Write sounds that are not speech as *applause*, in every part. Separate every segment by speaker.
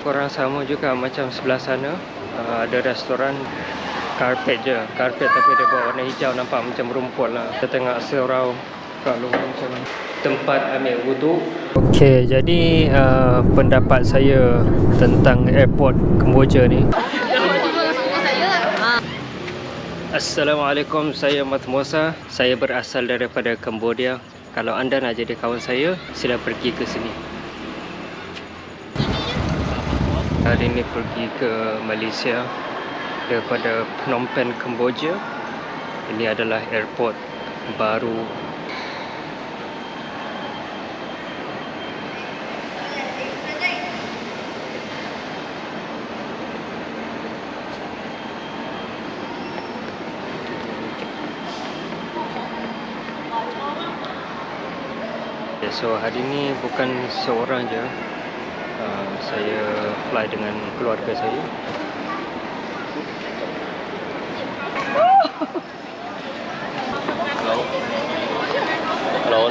Speaker 1: Korang sama juga macam sebelah sana uh, Ada restoran Karpet je Karpet tapi dia buat warna hijau Nampak macam rumput lah Kita tengok surau Kat luar macam Tempat ambil wuduk Okay jadi uh, Pendapat saya Tentang airport Kemboja ni Assalamualaikum, saya Mat Musa. Saya berasal daripada Cambodia. Kalau anda nak jadi kawan saya, sila pergi ke sini. Hari ini pergi ke Malaysia daripada Phnom Penh, Cambodia. Ini adalah airport baru so hari ni bukan seorang je Saya fly dengan keluarga saya
Speaker 2: Hello. Hello.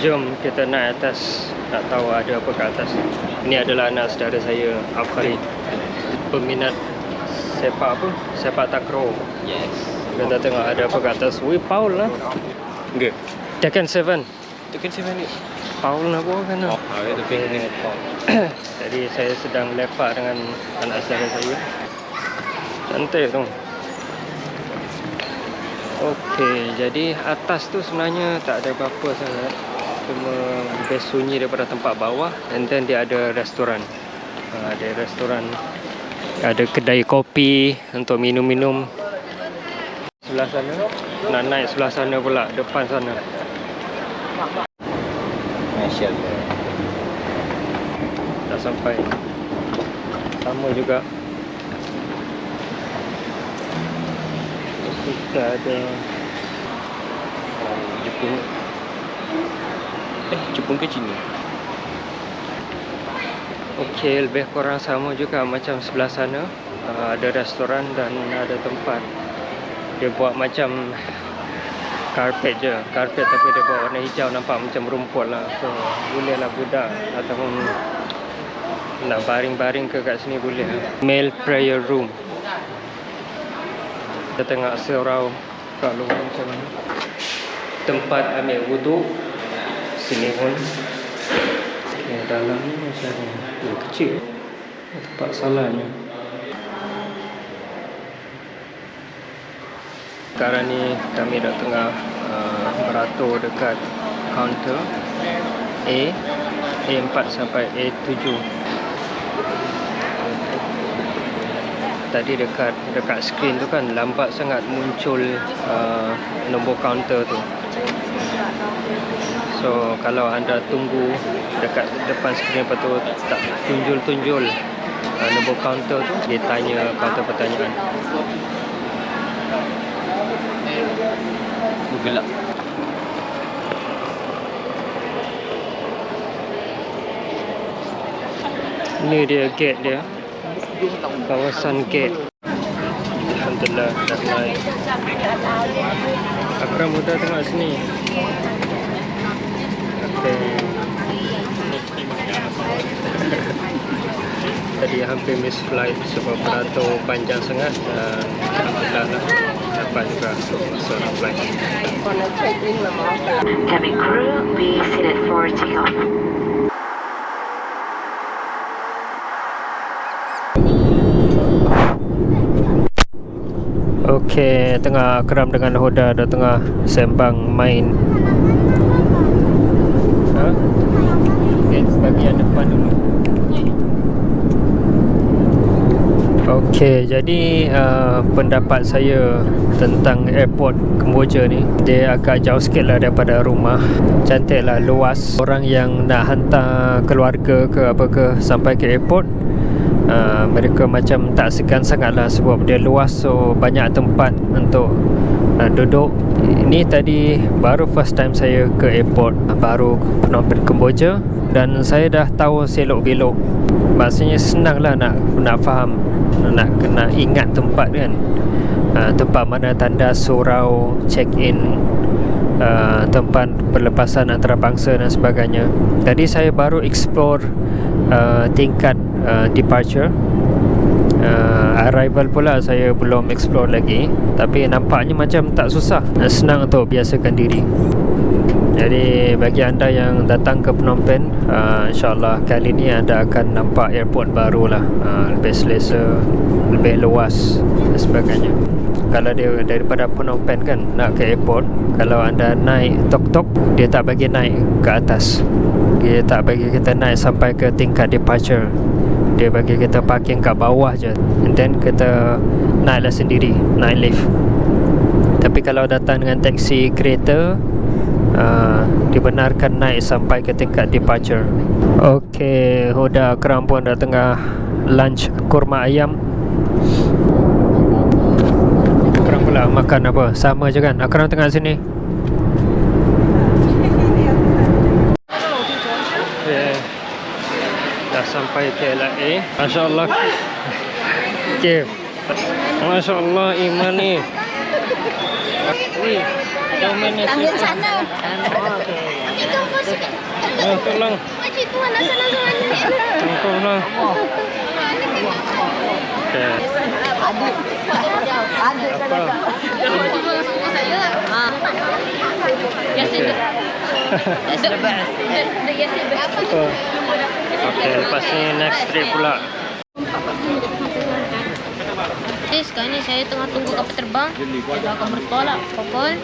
Speaker 1: Jom kita naik atas Nak tahu ada apa kat atas Ini adalah anak saudara saya Afkari Peminat Sepak apa? Sepak takraw
Speaker 2: Yes.
Speaker 1: Kita tengok ada apa kat atas Wih Paul lah
Speaker 2: Enggak.
Speaker 1: Tekken 7
Speaker 2: Tekan saya ni.
Speaker 1: Paul nak buat kan
Speaker 2: Oh, ah, ni. *coughs*
Speaker 1: Jadi saya sedang lepak dengan anak saudara saya Cantik tu Okey, jadi atas tu sebenarnya tak ada apa-apa sangat Cuma lebih sunyi daripada tempat bawah And then dia ada restoran. Ha, Ada restoran. Ada kedai kopi untuk minum-minum. Sebelah sana Nak naik sebelah sana pula, depan sana.
Speaker 2: Masya
Speaker 1: Tak sampai. Sama juga. Kita ada
Speaker 2: Oh, Jepun. Eh, Jepun ke Cina?
Speaker 1: Okey, lebih kurang sama juga macam sebelah sana. Uh, ada restoran dan ada tempat. Dia buat macam karpet je. Karpet tapi dia buat warna hijau nampak macam rumput lah. So, bolehlah budak ataupun nak baring-baring ke kat sini boleh. Male prayer room. Kita tengok surau kat luar macam mana. Tempat ambil wuduk. Sini pun. Okay, dalam ni macam oh, kecil. Tempat salahnya sekarang ni kami dah tengah uh, beratur dekat kaunter A A4 sampai A7 tadi dekat dekat skrin tu kan lambat sangat muncul uh, nombor kaunter tu So kalau anda tunggu dekat depan skrin lepas tu tak tunjul-tunjul uh, nombor kaunter tu dia tanya kaunter pertanyaan.
Speaker 2: Oh, gelap.
Speaker 1: Ini dia gate dia. Kawasan gate. Alhamdulillah dah naik. Akram muda tengok sini. Okay. Tadi hampir miss flight sebab beratur panjang sangat dan Alhamdulillah lah dapat juga untuk masuk flight.
Speaker 3: Cabin crew, be seated for takeoff.
Speaker 1: Okey, tengah Akram dengan Hoda dah tengah sembang main. Ha? Okay, depan dulu. Okey, jadi uh, pendapat saya tentang airport Kemboja ni Dia agak jauh sikit lah daripada rumah Cantik lah, luas Orang yang nak hantar keluarga ke apa ke sampai ke airport uh, mereka macam tak segan sangat lah sebab dia luas so banyak tempat untuk uh, duduk. Ini tadi baru first time saya ke airport baru Phnom Penh Kemboja dan saya dah tahu selok belok maksudnya senang lah nak nak faham nak kena ingat tempat kan. Uh, tempat mana tanda surau check in uh, tempat perlepasan antarabangsa dan sebagainya. Tadi saya baru explore uh, tingkat uh, departure. Uh, arrival pula saya belum explore lagi. Tapi nampaknya macam tak susah senang untuk biasakan diri. Jadi bagi anda yang datang ke Phnom Penh uh, InsyaAllah kali ni anda akan nampak airport baru lah. Uh, Lebih selesa Lebih luas Dan sebagainya. Kalau dia daripada Phnom Penh kan Nak ke airport Kalau anda naik tok-tok Dia tak bagi naik ke atas Dia tak bagi kita naik sampai ke tingkat departure Dia bagi kita parking kat bawah je And then kita naiklah sendiri Naik lift tapi kalau datang dengan taksi kereta uh, dibenarkan naik sampai ke tingkat departure. Okey, Huda Akram pun dah tengah lunch kurma ayam. Akram pula makan apa? Sama je kan? Akram tengah sini. Okay. Dah sampai ke LA. Masya Allah. Okay. Masya Allah Iman ni.
Speaker 4: Tangan sana.
Speaker 1: Oh, tolong.
Speaker 4: Makcik tu nak sana sana ni.
Speaker 1: Tolong, tolong. Okay. Apa?
Speaker 4: saya. Ha. Yasin.
Speaker 1: Okay.
Speaker 4: Yasin. Yasin.
Speaker 1: Apa? Okay, lepas ni next trip pula.
Speaker 4: Eh, sekarang ni saya tengah tunggu kapal terbang. Kita akan bertolak. Kapal.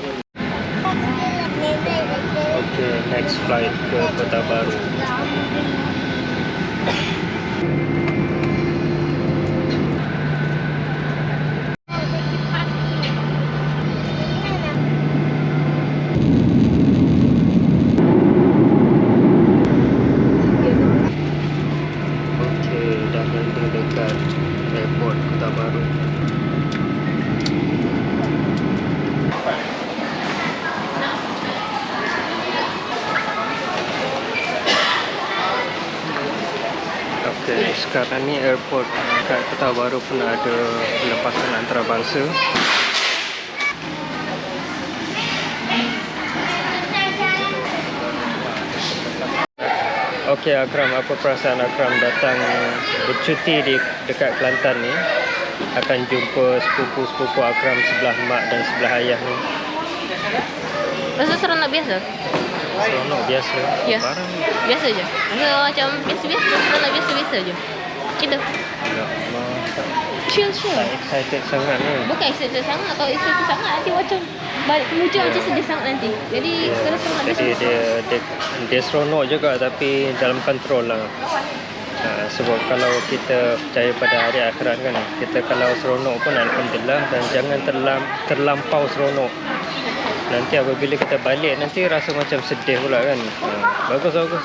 Speaker 1: Okay, next flight ke Kota Baru. Okay, dah landing dekat airport Kota Baru. Okey, sekarang ni airport kat Kota Baru pun ada pelepasan antarabangsa. Okey Akram, apa perasaan Akram datang bercuti di dekat Kelantan ni? Akan jumpa sepupu-sepupu Akram sebelah mak dan sebelah ayah ni.
Speaker 4: Rasa seronok biasa?
Speaker 1: Seronok biasa.
Speaker 4: Ya.
Speaker 1: Barang
Speaker 4: Biasa je. Rasa macam biasa-biasa. Seronok biasa-biasa je. Gitu.
Speaker 1: Ya.
Speaker 4: Chill, chill.
Speaker 1: Tak excited sangat ni.
Speaker 4: Bukan excited sangat. Kalau excited sangat nanti macam balik kemudian
Speaker 1: Ya.
Speaker 4: macam sedih sangat nanti. Jadi
Speaker 1: Ya,
Speaker 4: kena seronok
Speaker 1: Jadi
Speaker 4: biasa.
Speaker 1: dia, dia dia seronok juga tapi dalam kontrol lah. Ha, sebab kalau kita percaya pada hari akhirat kan kita kalau seronok pun alhamdulillah dan jangan terlam, terlampau seronok. Nanti apabila kita balik nanti rasa macam sedih pula kan. Ha, bagus bagus.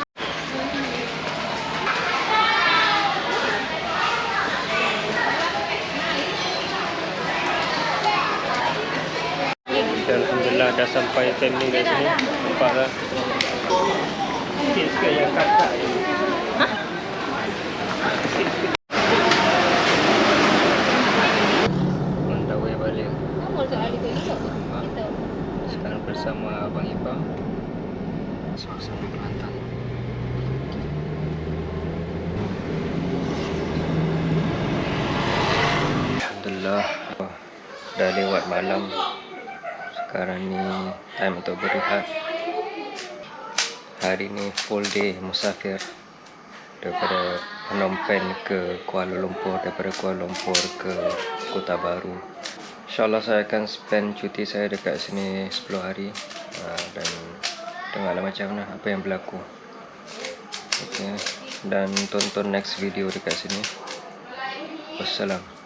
Speaker 1: Alhamdulillah dah sampai family kat sini. Nampak tak? Sikit sikit yang kakak ni. Dah lewat malam. Sekarang ni Time untuk berehat. Hari ni full day musafir Daripada Phnom Penh ke Kuala Lumpur Daripada Kuala Lumpur ke Kota Baru. InsyaAllah saya akan spend cuti saya dekat sini 10 hari. Uh, Dan Tengoklah macam mana Apa yang berlaku. Okay Dan tonton next video dekat sini. Wassalam